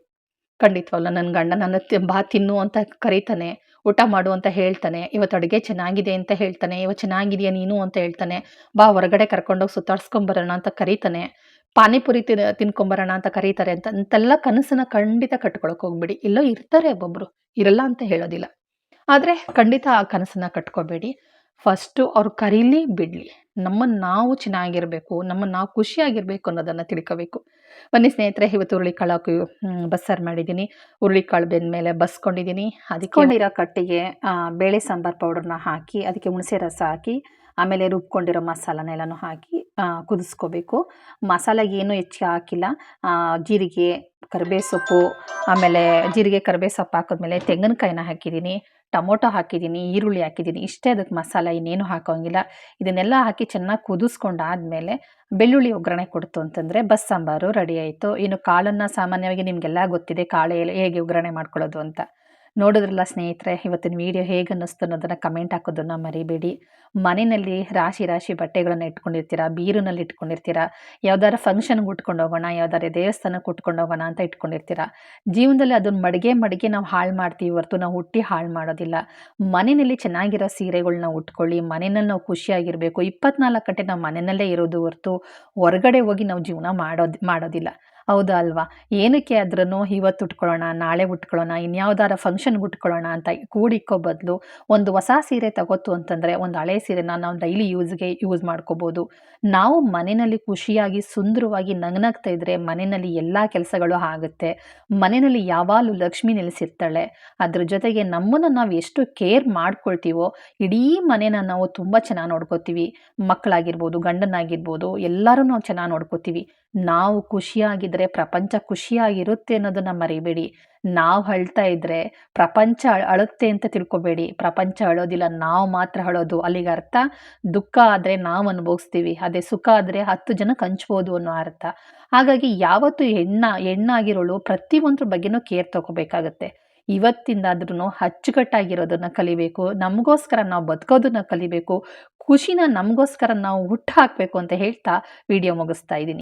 ಖಂಡಿತವಲ್ಲ ನನ್ನ ಗಂಡ ನನ್ನ ಬಾ ತಿನ್ನು ಅಂತ ಕರೀತಾನೆ, ಊಟ ಮಾಡು ಅಂತ ಹೇಳ್ತಾನೆ, ಇವತ್ತು ಅಡುಗೆ ಚೆನ್ನಾಗಿದೆ ಅಂತ ಹೇಳ್ತಾನೆ, ಇವತ್ತು ಚೆನ್ನಾಗಿದೆಯಾ ನೀನು? ಅಂತ ಹೇಳ್ತಾನೆ, ಬಾ ಹೊರಗಡೆ ಕರ್ಕೊಂಡೋಗಿ ಸುತ್ತಾಡ್ಸ್ಕೊಂಬರೋಣ ಅಂತ ಕರೀತಾನೆ. ಪಾನಿಪುರಿ ತಿನ್, ತಿನ್ಕೊಂಬರೋಣ ಅಂತ ಕರೀತಾರೆ ಅಂತ, ಅಂತೆಲ್ಲ ಕನಸನ್ನ ಖಂಡಿತ ಕಟ್ಕೊಳಕ್ ಹೋಗ್ಬೇಡಿ. ಇಲ್ಲೋ ಇರ್ತಾರೆ ಒಬ್ಬೊಬ್ರು, ಇರಲ್ಲ ಅಂತ ಹೇಳೋದಿಲ್ಲ. ಆದರೆ ಖಂಡಿತ ಆ ಕನಸನ್ನ ಕಟ್ಕೋಬೇಡಿ. ಫಸ್ಟು ಅವ್ರು ಕರೀಲಿ, ಬಿಡಲಿ. ನಮ್ಮನ್ನು ನಾವು ಚೆನ್ನಾಗಿರಬೇಕು ನಮ್ಮನ್ನು ನಾವು ಖುಷಿಯಾಗಿರಬೇಕು ಅನ್ನೋದನ್ನು ತಿಳ್ಕೋಬೇಕು. ಬನ್ನಿ ಸ್ನೇಹಿತರೆ, ಇವತ್ತು ಹುರುಳಿಕಾಳು ಬಸ್ಸಾರು ಮಾಡಿದ್ದೀನಿ. ಹುರುಳಿಕಾಳು ಬೆಂದಮೇಲೆ ಬಸ್ಕೊಂಡಿದ್ದೀನಿ. ಅದಕ್ಕೆ ಕಟ್ಟಿಗೆ ಬೇಳೆ ಸಾಂಬಾರು ಪೌಡರ್ನ ಹಾಕಿ, ಅದಕ್ಕೆ ಹುಣಸೆ ರಸ ಹಾಕಿ ಆಮೇಲೆ ರುಬ್ಕೊಂಡಿರೋ ಮಸಾಲನೆಲ್ಲನೂ ಹಾಕಿ ಕುದಿಸ್ಕೋಬೇಕು. ಮಸಾಲೆಗೆ ಏನೂ ಹೆಚ್ಚಿಗೆ ಹಾಕಿಲ್ಲ. ಜೀರಿಗೆ, ಕರಿಬೇ ಸೊಪ್ಪು, ಆಮೇಲೆ ಜೀರಿಗೆ, ಕರಿಬೇ ಸೊಪ್ಪು ಹಾಕಿದ್ಮೇಲೆ ತೆಂಗಿನಕಾಯಿನ ಹಾಕಿದ್ದೀನಿ, ಟೊಮೊಟೊ ಹಾಕಿದ್ದೀನಿ, ಈರುಳ್ಳಿ ಹಾಕಿದ್ದೀನಿ. ಇಷ್ಟೇ ಅದಕ್ಕೆ ಮಸಾಲ ಇನ್ನೇನು ಹಾಕೋಂಗಿಲ್ಲ. ಇದನ್ನೆಲ್ಲ ಹಾಕಿ ಚೆನ್ನಾಗಿ ಕುದಿಸ್ಕೊಂಡಾದ್ಮೇಲೆ ಬೆಳ್ಳುಳ್ಳಿ ಒಗ್ಗರಣೆ ಕೊಡ್ತು ಅಂತಂದರೆ ಬಸ್ ಸಾಂಬಾರು ರೆಡಿ ಆಯಿತು. ಇನ್ನು ಕಾಳನ್ನು ಸಾಮಾನ್ಯವಾಗಿ ನಿಮಗೆಲ್ಲ ಗೊತ್ತಿದೆ, ಕಾಳು ಹೇಗೆ ಒಗ್ಗರಣೆ ಮಾಡ್ಕೊಳ್ಳೋದು ಅಂತ. ನೋಡಿದ್ರಲ್ಲ ಸ್ನೇಹಿತರೆ, ಇವತ್ತಿನ ವಿಡಿಯೋ ಹೇಗೆ ಅನ್ನಿಸ್ತು ಅನ್ನೋದನ್ನು ಕಮೆಂಟ್ ಹಾಕೋದನ್ನು ಮರಿಬೇಡಿ. ಮನೆಯಲ್ಲಿ ರಾಶಿ ರಾಶಿ ಬಟ್ಟೆಗಳನ್ನು ಇಟ್ಕೊಂಡಿರ್ತೀರಾ, ಬೀರುನಲ್ಲಿ ಇಟ್ಕೊಂಡಿರ್ತೀರಾ ಯಾವ್ದಾರ ಫಂಕ್ಷನ್ಗೆ ಉಟ್ಕೊಂಡು ಹೋಗೋಣ ಯಾವ್ದಾರ ದೇವಸ್ಥಾನಕ್ಕೆ ಉಟ್ಕೊಂಡು ಹೋಗೋಣ ಅಂತ ಇಟ್ಕೊಂಡಿರ್ತೀರಾ. ಜೀವನದಲ್ಲಿ ಅದನ್ನು ಮಡಿಗೆ ಮಡಿಗೆ ನಾವು ಹಾಳು ಮಾಡ್ತೀವಿ ಹೊರತು ನಾವು ಹುಟ್ಟಿ ಹಾಳು ಮಾಡೋದಿಲ್ಲ. ಮನೆಯಲ್ಲಿ ಚೆನ್ನಾಗಿರೋ ಸೀರೆಗಳನ್ನ ಉಟ್ಕೊಳ್ಳಿ, ಮನೆಯಲ್ಲಿ ನಾವು ಖುಷಿಯಾಗಿರಬೇಕು. ಇಪ್ಪತ್ನಾಲ್ಕು ಗಂಟೆ ನಾವು ಮನೆಯಲ್ಲೇ ಇರೋದು ಹೊರತು ಹೊರಗಡೆ ಹೋಗಿ ನಾವು ಜೀವನ ಮಾಡೋದು, ಮಾಡೋದಿಲ್ಲ. ಹೌದಾ ಅಲ್ವಾ? ಏನಕ್ಕೆ ಆದ್ರೂ ಇವತ್ತು ಉಟ್ಕೊಳ್ಳೋಣ, ನಾಳೆ ಉಟ್ಕೊಳ್ಳೋಣ, ಇನ್ಯಾವ್ದಾರ ಫಂಕ್ಷನ್‌ಗೆ ಉಟ್ಕೊಳ್ಳೋಣ ಅಂತ ಕೂಡಿಕ್ಕೋ ಬದಲು ಒಂದು ಹೊಸ ಸೀರೆ ತಗೋತು ಅಂತಂದ್ರೆ, ಒಂದು ಹಳೆ ಸೀರೆನ ನಾವು ಡೈಲಿ ಯೂಸ್‌ಗೆ ಯೂಸ್ ಮಾಡ್ಕೋಬೋದು. ನಾವು ಮನೆಯಲ್ಲಿ ಖುಷಿಯಾಗಿ, ಸುಂದರವಾಗಿ ನಗನಗ್ತಾ ಇದ್ರೆ ಮನೆಯಲ್ಲಿ ಎಲ್ಲ ಕೆಲಸಗಳು ಆಗುತ್ತೆ. ಮನೆಯಲ್ಲಿ ಯಾವಾಗಲೂ ಲಕ್ಷ್ಮಿ ನೆಲೆಸಿರ್ತಾಳೆ. ಅದ್ರ ಜೊತೆಗೆ ನಮ್ಮನ್ನು ನಾವು ಎಷ್ಟು ಕೇರ್ ಮಾಡ್ಕೊಳ್ತೀವೋ, ಇಡೀ ಮನೆನ ನಾವು ತುಂಬ ಚೆನ್ನಾಗಿ ನೋಡ್ಕೋತೀವಿ. ಮಕ್ಕಳಾಗಿರ್ಬೋದು, ಗಂಡನಾಗಿರ್ಬೋದು ಎಲ್ಲರೂ ನಾವು ಚೆನ್ನಾಗಿ ನೋಡ್ಕೋತೀವಿ. ನಾವು ಖುಷಿಯಾಗಿದ್ರೆ ಪ್ರಪಂಚ ಖುಷಿಯಾಗಿರುತ್ತೆ ಅನ್ನೋದನ್ನ ಮರಿಬೇಡಿ. ನಾವು ಅಳ್ತಾ ಇದ್ರೆ ಪ್ರಪಂಚ ಅಳುತ್ತೆ ಅಂತ ತಿಳ್ಕೊಬೇಡಿ. ಪ್ರಪಂಚ ಅಳೋದಿಲ್ಲ, ನಾವು ಮಾತ್ರ ಅಳೋದು. ಅಲ್ಲಿಗೆ ಅರ್ಥ ದುಃಖ ಆದ್ರೆ ನಾವು ಅನುಭವಿಸ್ತೀವಿ. ಅದೇ ಸುಖ ಆದ್ರೆ ಹತ್ತು ಜನ ಕಂಚ್ಬೋದು ಅನ್ನೋ ಅರ್ಥ. ಹಾಗಾಗಿ ಯಾವತ್ತು ಹೆಣ್ಣ ಹೆಣ್ಣಾಗಿರೋಳು ಪ್ರತಿಯೊಂದ್ರ ಬಗ್ಗೆನೂ ಕೇರ್ ತಗೋಬೇಕಾಗತ್ತೆ. ಇವತ್ತಿಂದಾದ್ರೂ ಅಚ್ಚುಕಟ್ಟಾಗಿರೋದನ್ನ ಕಲಿಬೇಕು. ನಮಗೋಸ್ಕರ ನಾವು ಬದುಕೋದನ್ನ ಕಲಿಬೇಕು. ಖುಷಿನ ನಮಗೋಸ್ಕರ ನಾವು ಹುಟ್ಟು ಹಾಕಬೇಕು ಅಂತ ಹೇಳ್ತಾ ವಿಡಿಯೋ ಮುಗಿಸ್ತಾ ಇದ್ದೀನಿ.